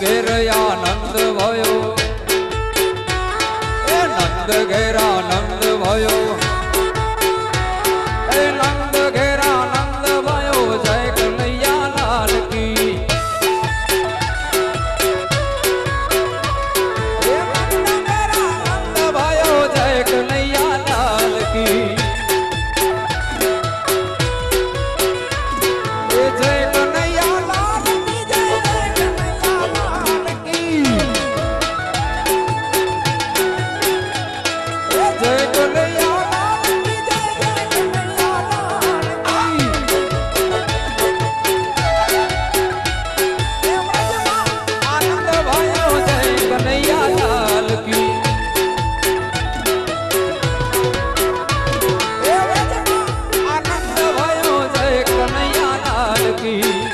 ઘેર આનંદ ભયો એ નંદ ઘેર सी